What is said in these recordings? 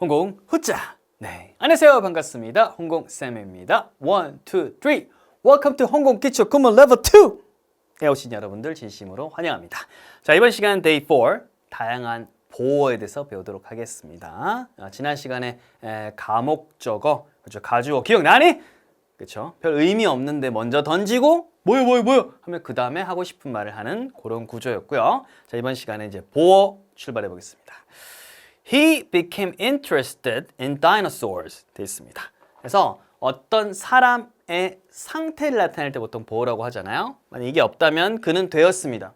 홍공 후자. 네. 안녕하세요. 반갑습니다. 홍공 쌤입니다. 원, 투, 쓰리. Welcome to 홍공 기초 구문 레벨 2. 에 오신 여러분들 진심으로 환영합니다. 자, 이번 시간 데이 4 다양한 보어에 대해서 배우도록 하겠습니다. 아, 지난 시간에 에, 가목적어, 그렇죠? 가주어 기억나니? 그렇죠? 별 의미 없는데 먼저 던지고 뭐요 뭐요 뭐요 하면 그 다음에 하고 싶은 말을 하는 그런 구조였고요. 자, 이번 시간에 이제 보어 출발해 보겠습니다. He became interested in dinosaurs 되어 있습니다. 그래서 어떤 사람의 상태를 나타낼 때 보통 보호라고 하잖아요. 만약 이게 없다면 그는 되었습니다.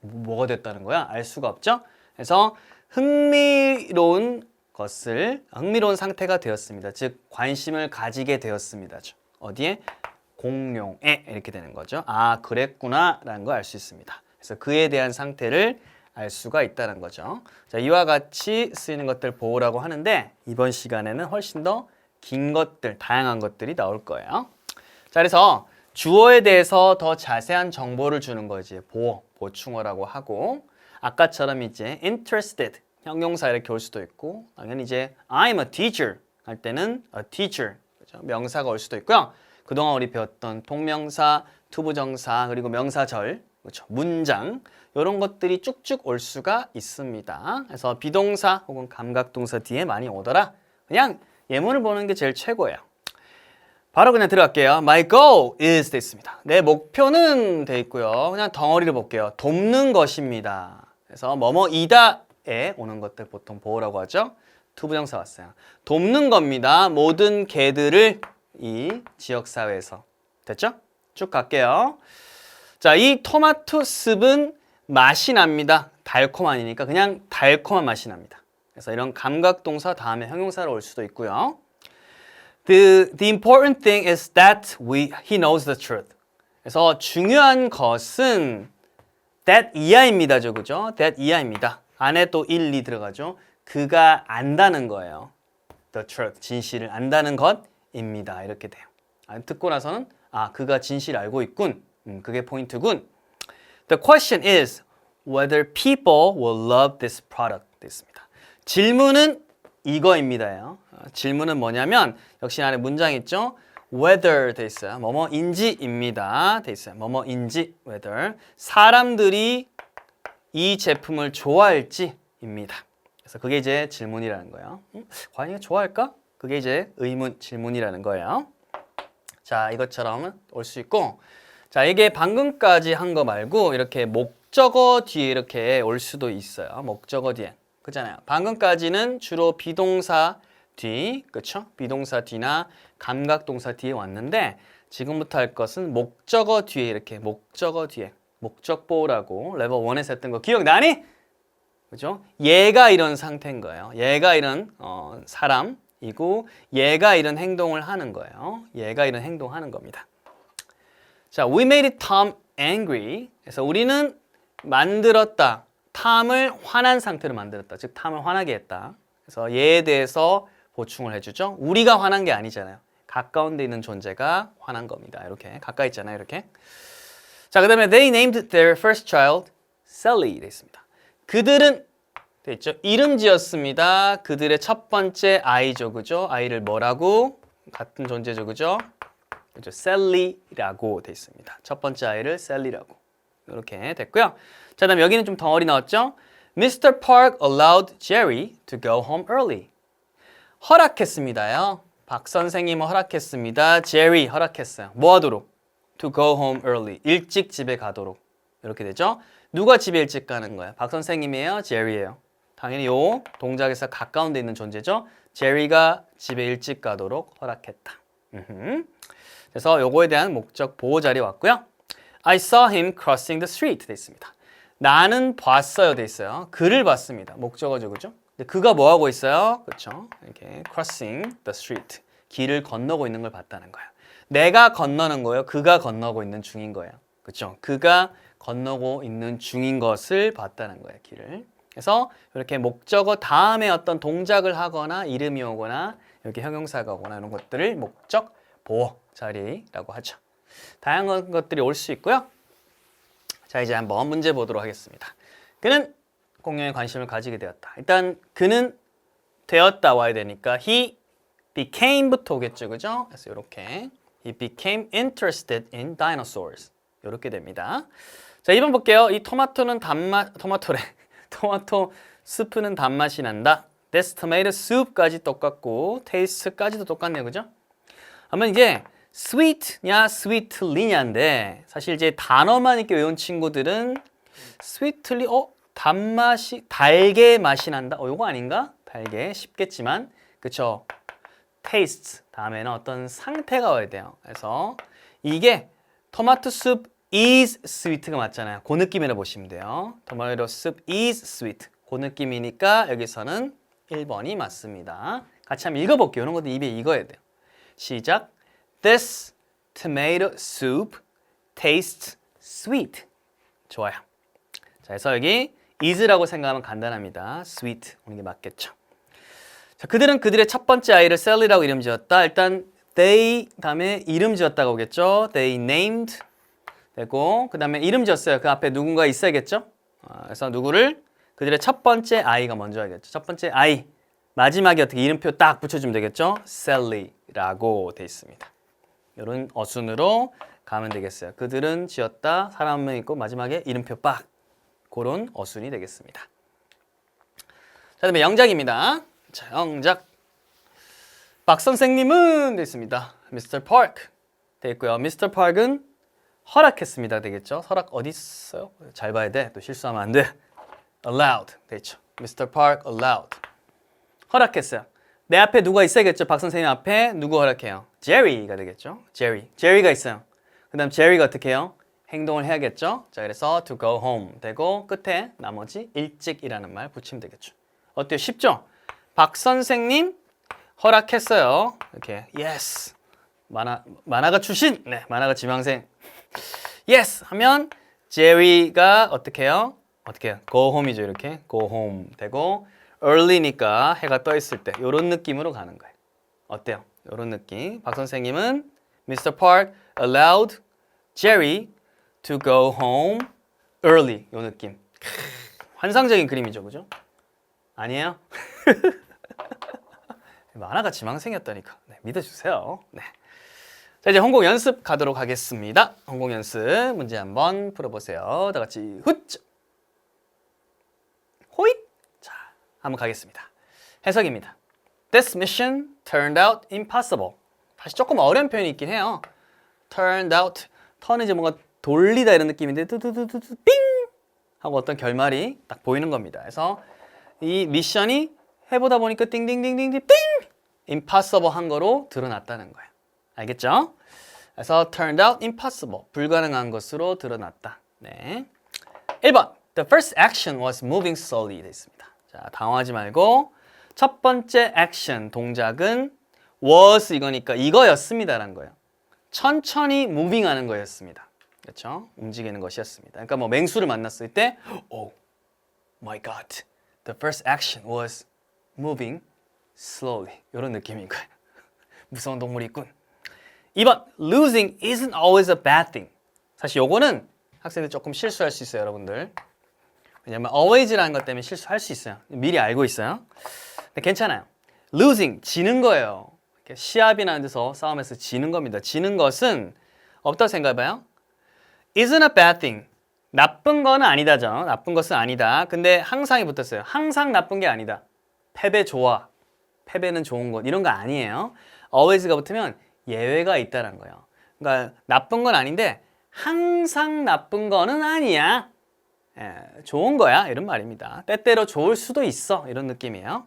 뭐- 뭐가 됐다는 거야? 알 수가 없죠. 그래서 흥미로운 것을 흥미로운 상태가 되었습니다. 즉 관심을 가지게 되었습니다. 어디에? 공룡에 이렇게 되는 거죠. 아 그랬구나 라는 걸 알 수 있습니다. 그래서 그에 대한 상태를 알 수가 있다는 거죠. 자, 이와 같이 쓰이는 것들 보호라고 하는데 이번 시간에는 훨씬 더 긴 것들, 다양한 것들이 나올 거예요. 자, 그래서 주어에 대해서 더 자세한 정보를 주는 거지. 보호, 보충어라고 하고 아까처럼 이제 interested 형용사 이렇게 올 수도 있고 당연히 이제 I'm a teacher 할 때는 a teacher 그죠? 명사가 올 수도 있고요. 그동안 우리 배웠던 동명사, 투부정사 그리고 명사절 그렇죠? 문장 이런 것들이 쭉쭉 올 수가 있습니다. 그래서 비동사 혹은 감각동사 뒤에 많이 오더라. 그냥 예문을 보는 게 제일 최고예요. 바로 그냥 들어갈게요. My goal is 됐습니다. 내 목표는 돼 있고요. 그냥 덩어리를 볼게요. 돕는 것입니다. 그래서 뭐뭐이다에 오는 것들 보통 보호라고 하죠. 투부정사 왔어요. 돕는 겁니다. 모든 개들을 이 지역 사회에서 됐죠? 쭉 갈게요. 자, 이 토마토 습은 맛이 납니다. 달콤하니까 그냥 달콤한 맛이 납니다. 그래서 이런 감각 동사 다음에 형용사로 올 수도 있고요. The, the important thing is that we, he knows the truth. 그래서 중요한 것은 that 이하입니다 죠. 그죠? that 이하입니다. 안에 또 1, 2 들어가죠. 그가 안다는 거예요. the truth, 진실을 안다는 것 입니다. 이렇게 돼요. 아, 듣고 나서는 아, 그가 진실을 알고 있군. 음, 그게 포인트군. The question is whether people will love this product. 됐습니다. 질문은 이거입니다요. 어, 질문은 뭐냐면 역시 안에 문장 있죠. whether 돼 있어요. 뭐뭐인지입니다. 돼 있어요. 뭐뭐인지 whether 사람들이 이 제품을 좋아할지입니다. 그래서 그게 이제 질문이라는 거예요. 음? 과연 이거 좋아할까? 그게 이제 의문 질문이라는 거예요. 자, 이것처럼 올 수 있고 자, 이게 방금까지 한 거 말고 이렇게 목적어 뒤에 이렇게 올 수도 있어요. 목적어 뒤에. 그잖아요. 방금까지는 주로 비동사 뒤, 그렇죠? 비동사 뒤나 감각 동사 뒤에 왔는데 지금부터 할 것은 목적어 뒤에 이렇게 목적어 뒤에 목적보라고 레벨 1에서 했던 거 기억나니? 그죠? 얘가 이런 상태인 거예요. 얘가 이런 어, 사람 이고 얘가 이런 행동을 하는 거예요. 얘가 이런 행동하는 겁니다. 자, we made Tom angry. 그래서 우리는 만들었다. 탐을 화난 상태로 만들었다. 즉 탐을 화나게 했다. 그래서 얘에 대해서 보충을 해주죠. 우리가 화난 게 아니잖아요. 가까운 데 있는 존재가 화난 겁니다. 이렇게 가까이 있잖아요. 이렇게. 자, 그 다음에 they named their first child Sally 돼 있습니다. 그들은 돼 있죠. 이름 지었습니다. 그들의 첫 번째 아이죠. 그죠? 아이를 뭐라고? 같은 존재죠. 그죠? 그죠? 셀리라고 돼 있습니다. 첫 번째 아이를 셀리라고. 이렇게 됐고요. 자, 다음 여기는 좀 덩어리 나왔죠? Mr. Park allowed Jerry to go home early. 허락했습니다요. 박 선생님 허락했습니다. 제리 허락했어요. 뭐 하도록? To go home early. 일찍 집에 가도록. 이렇게 되죠? 누가 집에 일찍 가는 거야? 박 선생님이에요? 제리예요? 당연히 요 동작에서 가까운 데 있는 존재죠. 제리가 집에 일찍 가도록 허락했다. 그래서 요거에 대한 목적 보호 자리 왔고요. I saw him crossing the street 돼 있습니다. 나는 봤어요 돼 있어요. 그를 봤습니다. 목적어죠, 그죠? 근데 그가 뭐 하고 있어요? 그렇죠? 이렇게 crossing the street 길을 건너고 있는 걸 봤다는 거예요. 내가 건너는 거예요. 그가 건너고 있는 중인 거예요. 그렇죠? 그가 건너고 있는 중인 것을 봤다는 거예요. 길을. 그래서 이렇게 목적어 다음에 어떤 동작을 하거나 이름이 오거나 이렇게 형용사가 오거나 이런 것들을 목적 보호 자리라고 하죠. 다양한 것들이 올 수 있고요. 자, 이제 한번 문제 보도록 하겠습니다. 그는 공룡에 관심을 가지게 되었다. 일단 그는 되었다 와야 되니까 he became부터 오겠죠, 그죠? 그래서 이렇게 he became interested in dinosaurs 이렇게 됩니다. 자, 2번 볼게요. 이 토마토는 단맛 토마토래. 토마토 스프는 단맛이 난다. This tomato soup까지 똑같고 taste까지도 똑같네요, 그죠? 아마 이게 sweet냐 sweetly냐인데 사실 이제 단어만 이렇게 외운 친구들은 sweetly 어 단맛이 달게 맛이 난다. 어 요거 아닌가? 달게 쉽겠지만 그쵸? taste 다음에는 어떤 상태가 와야 돼요. 그래서 이게 토마토 soup is sweet가 맞잖아요. 그 느낌이라 보시면 돼요. 토마토 soup is sweet. 그 느낌이니까 여기서는 1번이 맞습니다. 같이 한번 읽어볼게요. 이런 것도 입에 익어야 돼요. 시작. This tomato soup tastes sweet. 좋아요. 자, 그래서 여기 is라고 생각하면 간단합니다. sweet 오는 게 맞겠죠. 자, 그들은 그들의 첫 번째 아이를 셀리라고 이름 지었다. 일단 they 다음에 이름 지었다고 오겠죠. They named 되고 그 다음에 이름 지었어요. 그 앞에 누군가 있어야겠죠. 아, 그래서 누구를 그들의 첫 번째 아이가 먼저 하겠죠. 첫 번째 아이 마지막에 어떻게 이름표 딱 붙여주면 되겠죠. 셀리라고 돼 있습니다. 이런 어순으로 가면 되겠어요. 그들은 지었다. 사람 한 명 있고 마지막에 이름표 빡 그런 어순이 되겠습니다. 자, 그다음에 영작입니다. 자, 영작. 박 선생님은 됐습니다. 미스터 파크 돼 있고요. 미스터 파크는 허락했습니다. 되겠죠? 허락 어디 있어요? 잘 봐야 돼. 또 실수하면 안 돼. allowed 돼 있죠. 미스터 파크 allowed. 허락했어요. 내 앞에 누가 있어야겠죠? 박 선생님 앞에 누구 허락해요? 제리가 되겠죠? 제리. 제리가 있어요. 그다음 제리가 어떻게 해요? 행동을 해야겠죠? 자, 그래서 to go home 되고 끝에 나머지 일찍이라는 말 붙이면 되겠죠. 어때요? 쉽죠? 박 선생님 허락했어요. 이렇게 yes. 만화 만화가 출신. 네, 만화가 지망생. Yes 하면 제리가 어떻게 해요? 어떻게 해요? go home이죠, 이렇게. go home 되고 early니까 해가 떠 있을 때 이런 느낌으로 가는 거예요. 어때요? 이런 느낌. 박 선생님은 Mr. Park allowed Jerry to go home early. 이 느낌. 크, 환상적인 그림이죠, 그죠? 아니에요? 만화가 지망생이었다니까. 네, 믿어주세요. 네. 자 이제 홍콩 연습 가도록 하겠습니다. 홍콩 연습 문제 한번 풀어보세요. 다 같이 훗. 호잇. 자 한번 가겠습니다. 해석입니다. This mission turned out impossible. 사실 조금 어려운 표현이 있긴 해요. Turned out. 턴은 이제 뭔가 돌리다 이런 느낌인데 두두두두 삥 하고 어떤 결말이 딱 보이는 겁니다. 그래서 이 미션이 해보다 보니까 띵띵띵띵띵 띵 impossible 한 거로 드러났다는 거예요. 알겠죠? 그래서 turned out impossible 불가능한 것으로 드러났다. 네. 1번 The first action was moving slowly 돼 있습니다. 자, 당황하지 말고 첫 번째 action 동작은 was 이거니까 이거였습니다라는 거예요. 천천히 moving 하는 거였습니다. 그렇죠? 움직이는 것이었습니다. 그러니까 뭐 맹수를 만났을 때 Oh my god. The first action was moving slowly. 이런 느낌인 거예요. 무서운 동물이 있군. 2번 losing isn't always a bad thing. 사실 요거는 학생들 조금 실수할 수 있어요, 여러분들. 왜냐면 always라는 것 때문에 실수할 수 있어요. 미리 알고 있어요. 근데 괜찮아요. losing 지는 거예요. 시합이나 데서 싸움에서 지는 겁니다. 지는 것은 없다고 생각해봐요. isn't a bad thing. 나쁜 거는 아니다죠. 나쁜 것은 아니다. 근데 항상이 붙었어요. 항상 나쁜 게 아니다. 패배 좋아. 패배는 좋은 것. 이런 거 아니에요. always가 붙으면 예외가 있다는 거예요. 그러니까 나쁜 건 아닌데 항상 나쁜 거는 아니야. 예, 좋은 거야 이런 말입니다. 때때로 좋을 수도 있어 이런 느낌이에요.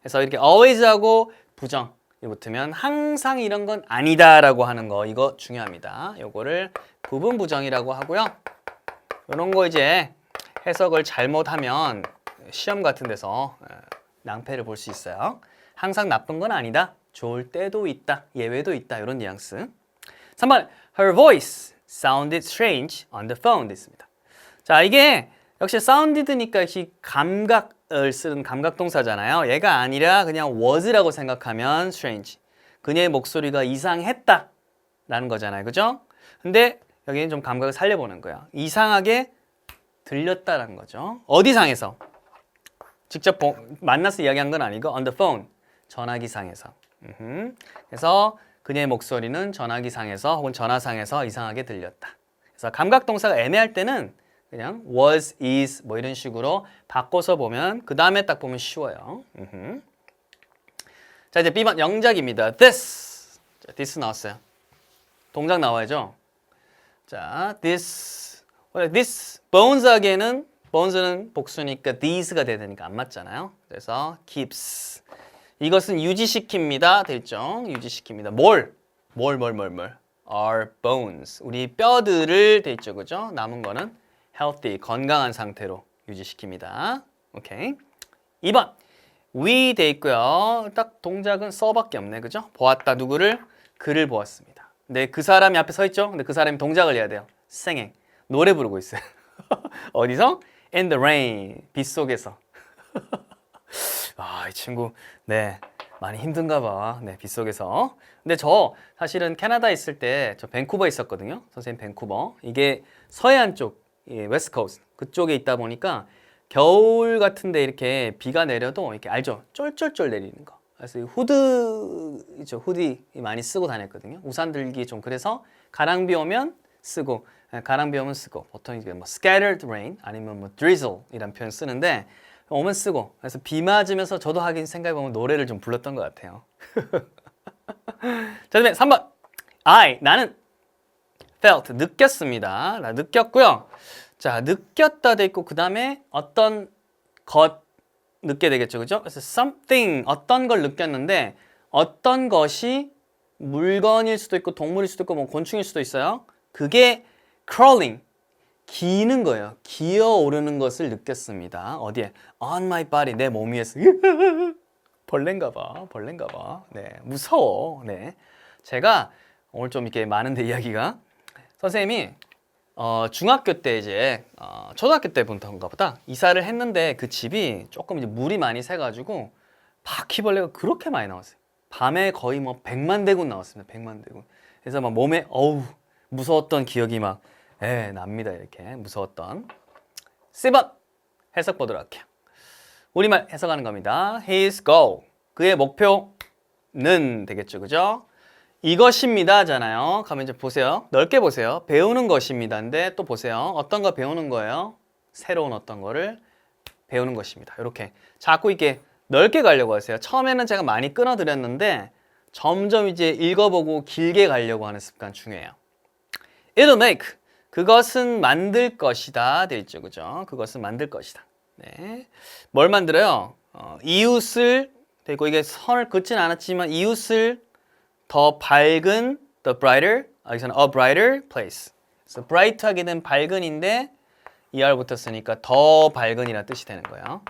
그래서 이렇게 always하고 부정 이 붙으면 항상 이런 건 아니다라고 하는 거 이거 중요합니다. 요거를 부분 부정이라고 하고요. 이런 거 이제 해석을 잘못하면 시험 같은 데서 예, 낭패를 볼 수 있어요. 항상 나쁜 건 아니다. 좋을 때도 있다. 예외도 있다. 이런 뉘앙스. 3번 Her voice sounded strange on the phone 됐습니다. 자, 이게 역시 sounded니까 이 감각을 쓰는 감각 동사잖아요. 얘가 아니라 그냥 was라고 생각하면 strange. 그녀의 목소리가 이상했다. 라는 거잖아요. 그죠? 근데 여기는 좀 감각을 살려보는 거예요. 이상하게 들렸다라는 거죠. 어디상에서? 직접 보- 만나서 이야기한 건 아니고 on the phone 전화기상에서. 그래서 그녀의 목소리는 전화기상에서 혹은 전화상에서 이상하게 들렸다. 그래서 감각 동사가 애매할 때는 그냥 was, is 뭐 이런 식으로 바꿔서 보면 그 다음에 딱 보면 쉬워요. 음흠. 자 이제 B번 영작입니다. This. 자, this 나왔어요. 동작 나와야죠. 자, this. this bones에게는 bones는 복수니까 these가 돼야 되니까 안 맞잖아요. 그래서 keeps. 이것은 유지시킵니다. 돼 있죠? 유지시킵니다. 뭘? 뭘, 뭘, 뭘, 뭘? Our bones. 우리 뼈들을 돼 있죠, 그죠? 남은 거는 healthy, 건강한 상태로 유지시킵니다. 오케이. 2번. we 돼 있고요. 딱 동작은 써밖에 없네, 그죠? 보았다 누구를? 그를 보았습니다. 근데 그 사람이 앞에 서 있죠? 근데 그 사람이 동작을 해야 돼요. 생행. 노래 부르고 있어요. 어디서? In the rain. 빗 속에서. 아, 이 친구, 네, 많이 힘든가 봐. 네, 빗속에서. 근데 저 사실은 캐나다 있을 때 저 밴쿠버 있었거든요. 선생님 밴쿠버. 이게 서해안 쪽, 예, 웨스트 코스트 그쪽에 있다 보니까 겨울 같은데 이렇게 비가 내려도 이렇게 알죠? 쫄쫄쫄 내리는 거. 그래서 이 후드, 있죠? 후디 많이 쓰고 다녔거든요. 우산 들기 좀 그래서 가랑비 오면 쓰고 예, 가랑비 오면 쓰고 보통 이게 뭐 scattered rain 아니면 뭐 drizzle 이란 표현 쓰는데 오면 쓰고 그래서 비 맞으면서 저도 하긴 생각해 보면 노래를 좀 불렀던 것 같아요. 자, 그다음에 3번 I 나는 felt 느꼈습니다. 나 느꼈고요. 자, 느꼈다 돼 있고 그 다음에 어떤 것 느껴야 되겠죠. 그죠? 그래서 something 어떤 걸 느꼈는데 어떤 것이 물건일 수도 있고 동물일 수도 있고 뭐 곤충일 수도 있어요. 그게 crawling 기는 거예요. 기어 오르는 것을 느꼈습니다. 어디에? On my body 내 몸 위에서 벌레인가 봐. 벌레인가 봐. 네. 무서워. 네. 제가 오늘 좀 이렇게 많은데 이야기가 선생님이 어, 중학교 때 이제 어, 초등학교 때부터인가 보다 이사를 했는데 그 집이 조금 이제 물이 많이 새가지고 바퀴벌레가 그렇게 많이 나왔어요. 밤에 거의 뭐 100만 대군 나왔습니다. 100만 대군. 그래서 막 몸에 어우 무서웠던 기억이 막 예, 납니다. 이렇게 무서웠던. C번 해석 보도록 할게요. 우리말 해석하는 겁니다. His goal 그의 목표는 되겠죠, 그죠? 이것입니다잖아요. 가면 이제 보세요. 넓게 보세요. 배우는 것입니다인데 또 보세요. 어떤 거 배우는 거예요? 새로운 어떤 거를 배우는 것입니다. 이렇게 자꾸 이렇게 넓게 가려고 하세요. 처음에는 제가 많이 끊어드렸는데 점점 이제 읽어보고 길게 가려고 하는 습관 중요해요. It'll make 그것은 만들 것이다 돼 있죠, 그죠? 그것은 만들 것이다. 네, 뭘 만들어요? 어, 이웃을 되고 이게 선을 긋진 않았지만 이웃을 더 밝은 the brighter 아, 여기서는 a brighter place. 그래서 bright하게 된 밝은인데 er 붙었으니까 더 밝은이라는 뜻이 되는 거예요.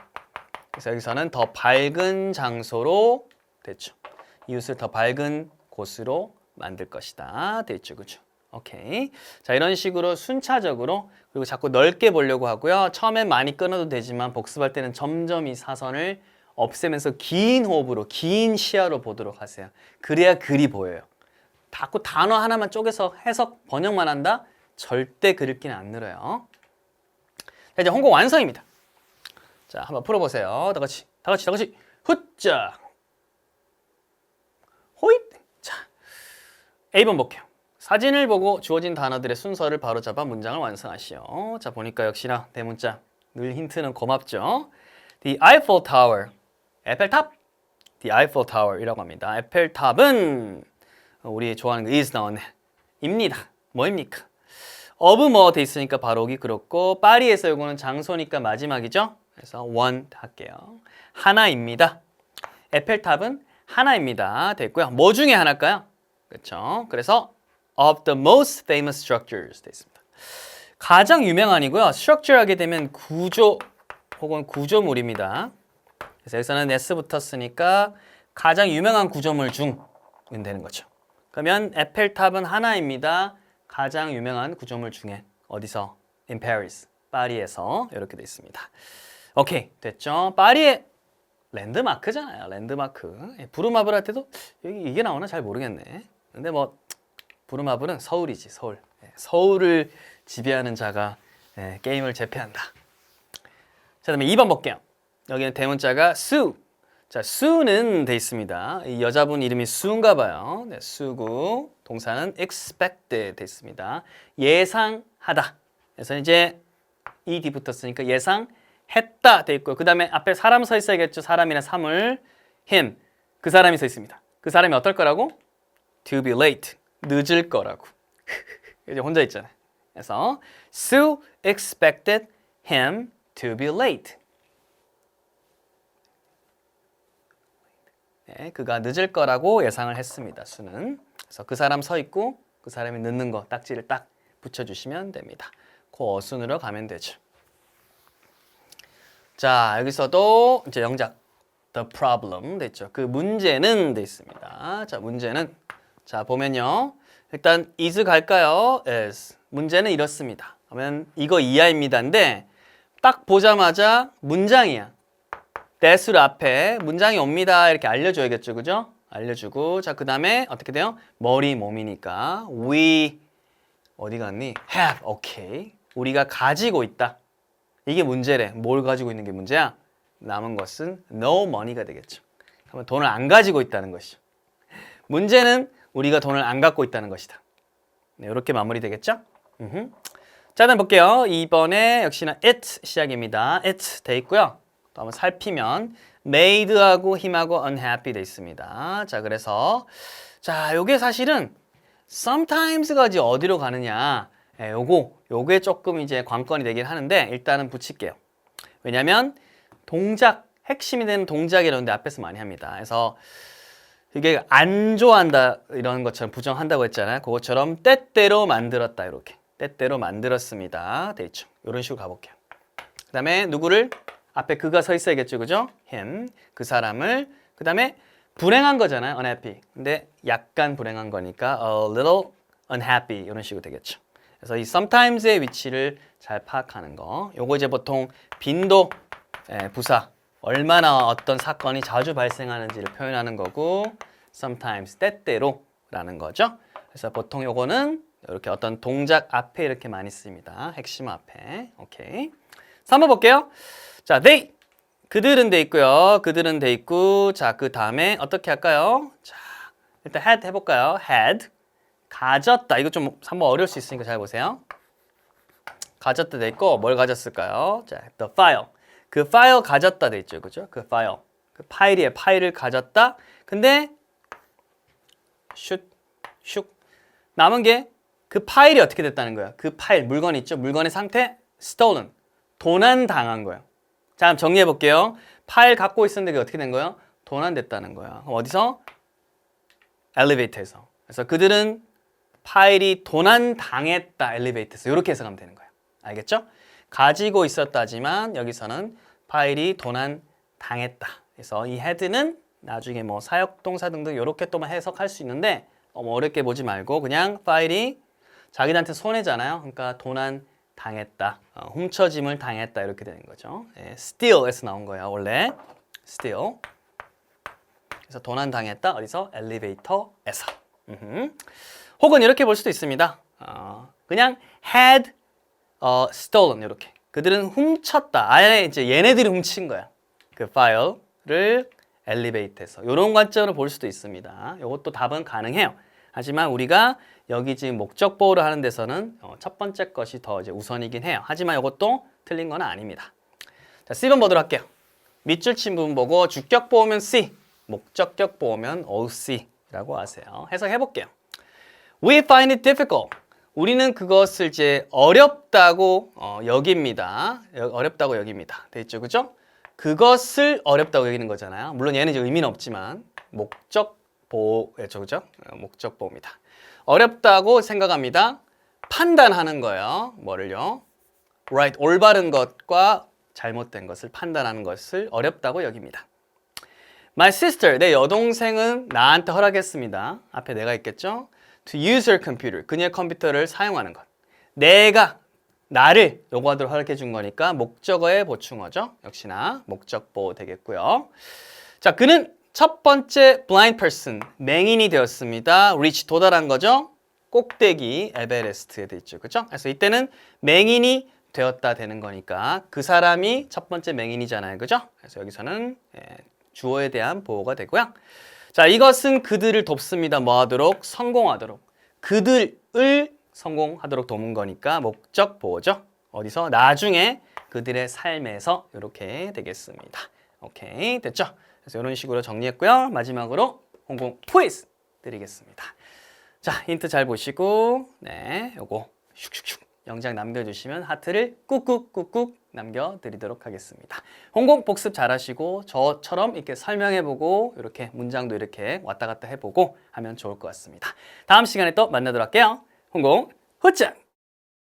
그래서 여기서는 더 밝은 장소로 됐죠. 이웃을 더 밝은 곳으로 만들 것이다. 됐죠. 그죠? 오케이. 자, 이런 식으로 순차적으로 그리고 자꾸 넓게 보려고 하고요. 처음엔 많이 끊어도 되지만 복습할 때는 점점 이 사선을 없애면서 긴 호흡으로 긴 시야로 보도록 하세요. 그래야 글이 보여요. 자꾸 단어 하나만 쪼개서 해석 번역만 한다? 절대 그 읽기는 안 늘어요. 자, 이제 홍콩 완성입니다. 자, 한번 풀어 보세요. 다 같이, 다 같이, 다 같이. 훗자. 호잇. 자, A번 볼게요. 사진을 보고 주어진 단어들의 순서를 바로잡아 문장을 완성하시오. 자, 보니까 역시나 대문자. 늘 힌트는 고맙죠. The Eiffel Tower. 에펠탑. The Eiffel Tower이라고 합니다. 에펠탑은 우리 좋아하는 거 is 나왔네. 입니다. 뭐입니까? of 뭐 돼 있으니까 바로 오기 그렇고 파리에서 이거는 장소니까 마지막이죠. 그래서 one 할게요. 하나입니다. 에펠탑은 하나입니다. 됐고요. 뭐 중에 하나일까요? 그렇죠. 그래서 of the most famous structures 돼 있습니다. 가장 유명한이고요. structure 하게 되면 구조 혹은 구조물입니다. 그래서 여기서는 s 붙었으니까 가장 유명한 구조물 중은 되는 거죠. 그러면 에펠탑은 하나입니다. 가장 유명한 구조물 중에 어디서? In Paris, 파리에서 이렇게 돼 있습니다. 오케이 됐죠? 파리의 랜드마크잖아요. 랜드마크. 예, 부르마블 할 때도 이게 나오나 잘 모르겠네. 근데 뭐 부르마블은 서울이지 서울. 예, 서울을 지배하는 자가 네, 게임을 재패한다. 자, 그다음에 2번 볼게요. 여기는 대문자가 Sue. 자, Sue는 돼 있습니다. 이 여자분 이름이 Sue인가 봐요. 네, Sue고 동사는 expected 돼 있습니다. 예상하다. 그래서 이제 ed 붙었으니까 예상했다 돼 있고요. 그 다음에 앞에 사람 서 있어야겠죠. 사람이나 사물 him. 그 사람이 서 있습니다. 그 사람이 어떨 거라고? to be late. 늦을 거라고. 이제 혼자 있잖아요. 그래서 Sue expected him to be late. 네, 그가 늦을 거라고 예상을 했습니다. 수는. 그래서 그 사람 서 있고 그 사람이 늦는 거 딱지를 딱 붙여주시면 됩니다. 그 어순으로 가면 되죠. 자 여기서도 이제 영작 the problem 됐죠. 그 문제는 돼 있습니다. 자 문제는 자 보면요. 일단 is 갈까요? is 문제는 이렇습니다. 그러면 이거 이하입니다인데 딱 보자마자 문장이야. that을 앞에 문장이 옵니다. 이렇게 알려줘야겠죠. 그죠? 알려주고 자 그 다음에 어떻게 돼요? 머리 몸이니까 we 어디 갔니? have okay 우리가 가지고 있다. 이게 문제래. 뭘 가지고 있는 게 문제야? 남은 것은 no money가 되겠죠. 그러면 돈을 안 가지고 있다는 것이죠. 문제는 우리가 돈을 안 갖고 있다는 것이다. 네, 이렇게 마무리 되겠죠? 음흠. 자, 다음 볼게요. 이번에 역시나 it 시작입니다. it 돼 있고요. 또 한번 살피면 made하고 him하고 unhappy 돼 있습니다. 자, 그래서 자, 요게 사실은 sometimes가 이제 어디로 가느냐. 예, 요거 요게 조금 이제 관건이 되긴 하는데 일단은 붙일게요. 왜냐면 동작 핵심이 되는 동작이 이런데 앞에서 많이 합니다. 그래서 이게 안 좋아한다 이런 것처럼 부정한다고 했잖아요. 그것처럼 때때로 만들었다 이렇게 때때로 만들었습니다. 돼 있죠. 이런 식으로 가볼게요. 그 다음에 누구를 앞에 그가 서 있어야겠죠, 그죠? him 그 사람을 그 다음에 불행한 거잖아요, unhappy. 근데 약간 불행한 거니까 a little unhappy 이런 식으로 되겠죠. 그래서 이 sometimes의 위치를 잘 파악하는 거. 요거 이제 보통 빈도 예, 부사 얼마나 어떤 사건이 자주 발생하는지를 표현하는 거고 sometimes 때때로 라는 거죠. 그래서 보통 요거는 이렇게 어떤 동작 앞에 이렇게 많이 씁니다. 핵심 앞에. 오케이. 3번 볼게요. 자, they 그들은 돼 있고요. 그들은 돼 있고 자, 그 다음에 어떻게 할까요? 자, 일단 had 해 볼까요? had 가졌다. 이거 좀 한번 어려울 수 있으니까 잘 보세요. 가졌다 돼 있고 뭘 가졌을까요? 자, the file. 그 파일 가졌다 돼 있죠. 그죠? 그 파일. 그 파일이에 파일을 가졌다. 근데 슛, 슉. 남은 게 그 파일이 어떻게 됐다는 거야. 그 파일, 물건 있죠? 물건의 상태 stolen. 도난 당한 거예요. 자, 정리해 볼게요. 파일 갖고 있었는데 그게 어떻게 된 거예요? 도난됐다는 거야. 그럼 어디서? 엘리베이터에서. 그래서 그들은 파일이 도난 당했다 엘리베이터에서 이렇게 해석하면 되는 거예요. 알겠죠? 가지고 있었다지만 여기서는 파일이 도난 당했다. 그래서 이 헤드는 나중에 뭐 사역동사 등등 이렇게 또 해석할 수 있는데 너무 어렵게 보지 말고 그냥 파일이 자기한테 손해잖아요. 그러니까 도난 당했다, 어, 훔쳐짐을 당했다 이렇게 되는 거죠. 예, steal에서 나온 거야 원래 steal. 그래서 도난 당했다 어디서 엘리베이터에서. 음흠. 혹은 이렇게 볼 수도 있습니다. 어, 그냥 had 어, stolen 이렇게. 그들은 훔쳤다. 아예 이제 얘네들이 훔친 거야. 그 파일을 엘리베이터에서. 이런 관점으로 볼 수도 있습니다. 이것도 답은 가능해요. 하지만 우리가 여기 지금 목적 보호를 하는 데서는 어, 첫 번째 것이 더 이제 우선이긴 해요. 하지만 이것도 틀린 건 아닙니다. 자, C번 보도록 할게요. 밑줄 친 부분 보고 주격 보호면 C, 목적격 보호면 OC라고 하세요. 해석해 볼게요. We find it difficult. 우리는 그것을 이제 어렵다고 어, 여깁니다. 여- 어렵다고 여깁니다. 됐죠, 그죠? 그것을 어렵다고 여기는 거잖아요. 물론 얘는 이제 의미는 없지만 목적 보호죠, 그죠? 어, 목적 보호입니다. 어렵다고 생각합니다. 판단하는 거예요. 뭐를요? right, 올바른 것과 잘못된 것을 판단하는 것을 어렵다고 여깁니다. My sister, 내 여동생은 나한테 허락했습니다. 앞에 내가 있겠죠? To use her computer, 그녀의 컴퓨터를 사용하는 것. 내가 나를 요구하도록 허락해 준 거니까 목적어의 보충어죠. 역시나 목적보 되겠고요. 자, 그는 첫 번째 blind person, 맹인이 되었습니다. reach, 도달한 거죠. 꼭대기, 에베레스트에 돼 있죠. 그죠? 그래서 이때는 맹인이 되었다 되는 거니까 그 사람이 첫 번째 맹인이잖아요. 그죠? 그래서 여기서는 예, 주어에 대한 보호가 되고요. 자, 이것은 그들을 돕습니다. 뭐 하도록? 성공하도록. 그들을 성공하도록 돕는 거니까 목적 보호죠. 어디서? 나중에 그들의 삶에서 이렇게 되겠습니다. 오케이. 됐죠? 그래서 이런 식으로 정리했고요. 마지막으로 홍콩 트위스 드리겠습니다. 자, 힌트 잘 보시고, 네, 요거 슉슉슉 영장 남겨주시면 하트를 꾹꾹꾹꾹 남겨드리도록 하겠습니다. 홍콩 복습 잘하시고 저처럼 이렇게 설명해보고 이렇게 문장도 이렇게 왔다 갔다 해보고 하면 좋을 것 같습니다. 다음 시간에 또 만나도록 할게요. 홍콩 후짱!